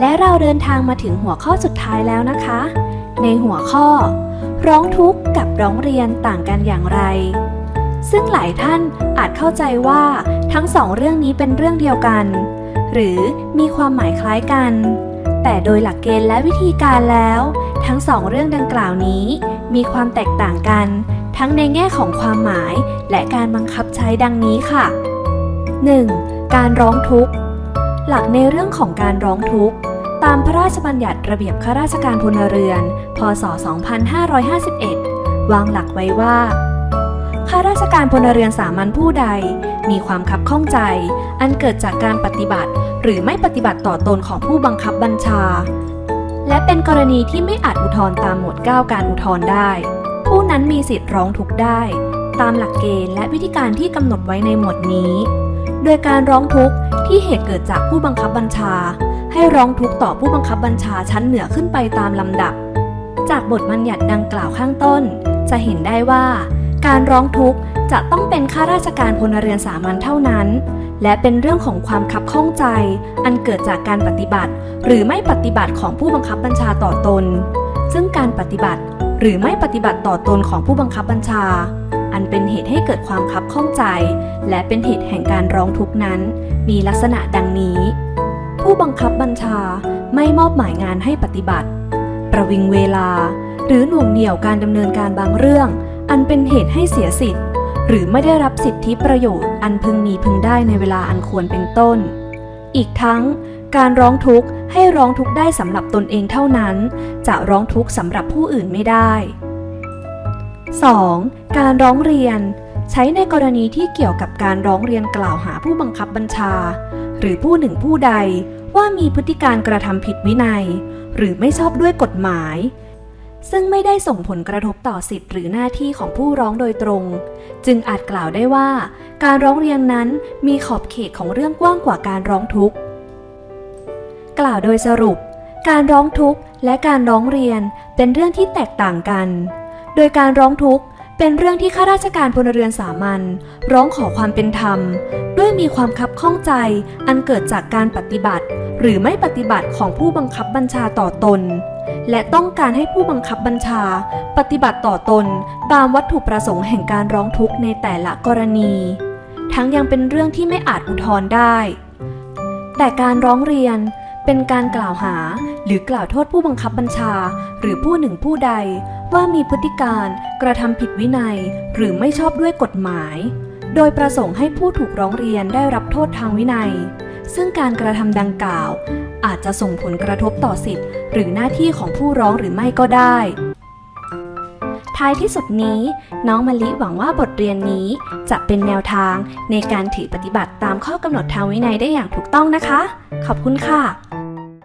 และเราเดินทางมาถึงหัวข้อสุดท้ายแล้วนะคะ ในหัวข้อ ร้องทุกข์กับร้องเรียนต่างกันอย่างไร ซึ่งหลายท่านอาจเข้าใจว่าทั้งสองเรื่องนี้เป็นเรื่องเดียวกัน หรือมีความหมายคล้ายกัน แต่โดยหลักเกณฑ์และวิธีการแล้ว ทั้งสองเรื่องดังกล่าวนี้ มีความแตกต่างกัน ทั้งในแง่ของความหมาย และการบังคับใช้ดังนี้ค่ะ 1. การร้องทุกข์ หลักในเรื่องของการร้องทุกข์ ตามพระราชบัญญัติระเบียบข้าราชการพลเรือน พศ 2551 วางหลักไว้ว่า ข้าราชการพลเรือนสามัญผู้ใด มีความคับข้องใจ อันเกิดจากการปฏิบัติ หรือไม่ปฏิบัติต่อตนของผู้บังคับบัญชา และเป็นกรณีที่ไม่อาจอุทธรณ์ตามหมวด 9 การอุทธรณ์ได้ ผู้นั้นมีสิทธิ์ร้องทุกข์ได้ ตามหลักเกณฑ์และวิธีการที่กำหนดไว้ในหมวดนี้ โดยการร้องทุกข์ที่เหตุเกิดจากผู้บังคับบัญชา ให้ร้องทุกข์ต่อผู้บังคับบัญชาชั้นเหนือขึ้นไปตามลำดับ จากบทบัญญัติดังกล่าวข้างต้น จะเห็นได้ว่า การร้องทุกข์จะต้องเป็นข้าราชการพลเรือนสามัญเท่านั้น และเป็นเรื่องของความคับข้องใจ อันเกิดจากการปฏิบัติ หรือไม่ปฏิบัติของผู้บังคับบัญชาต่อตน ซึ่งการปฏิบัติหรือไม่ปฏิบัติต่อตนของผู้บังคับบัญชา อันเป็นเหตุให้เกิดความคับข้องใจ และเป็นเหตุแห่งการร้องทุกข์นั้น มีลักษณะดังนี้ ผู้บังคับบัญชาไม่มอบหมายงานให้ปฏิบัติ ประวิงเวลา หรือหน่วงเหนี่ยวการดำเนินการบางเรื่อง อันเป็นเหตุให้เสียสิทธิ์ หรือไม่ได้รับสิทธิประโยชน์อันพึงมีพึงได้ในเวลาอันควรเป็นต้น อีกทั้ง การร้องทุกข์ให้ร้องทุกข์ได้สำหรับตนเองเท่านั้น จะร้องทุกข์สำหรับผู้อื่นไม่ได้ 2. การร้องเรียน ใช้ในกรณีที่เกี่ยวกับการร้องเรียนกล่าวหาผู้บังคับบัญชา หรือผู้หนึ่งผู้ใด ว่ามีพฤติการกระทำผิดวินัย หรือไม่ชอบด้วยกฎหมาย ซึ่งไม่ได้ส่งผลกระทบต่อสิทธิหรือหน้าที่ของผู้ร้องโดยตรง จึงอาจกล่าวได้ว่า การร้องเรียนนั้นมีขอบเขตของเรื่องกว้างกว่าการร้องทุกข์ กล่าวโดยสรุป การร้องทุกข์และการร้องเรียนเป็นเรื่องที่แตกต่างกัน โดยการร้องทุกข์เป็นเรื่องที่ข้าราชการพลเรือนสามัญร้องขอความเป็นธรรม ด้วยมีความคับข้องใจอันเกิดจากการปฏิบัติ หรือไม่ปฏิบัติของผู้บังคับบัญชาต่อตน และต้องการให้ผู้บังคับบัญชา ปฏิบัติต่อตนตามวัตถุประสงค์แห่งการร้องทุกข์ในแต่ละกรณี ทั้งยังเป็นเรื่องที่ไม่อาจอุทธรณ์ได้ แต่การร้องเรียนเป็นการกล่าวหาหรือกล่าวโทษผู้บังคับบัญชา หรือผู้หนึ่งผู้ใดว่ามีพฤติการกระทำผิดวินัย หรือไม่ชอบด้วยกฎหมาย โดยประสงค์ให้ผู้ถูกร้องเรียนได้รับโทษทางวินัย ซึ่งการกระทำดังกล่าว อาจจะส่งผลกระทบต่อสิทธิ์ หรือหน้าที่ของผู้ร้องหรือไม่ก็ได้ ท้ายที่สุดนี้ น้องมะลิหวังว่าบทเรียนนี้จะเป็นแนวทางในการถือปฏิบัติตามข้อกำหนดทางวินัยได้อย่างถูกต้องนะคะ ขอบคุณค่ะ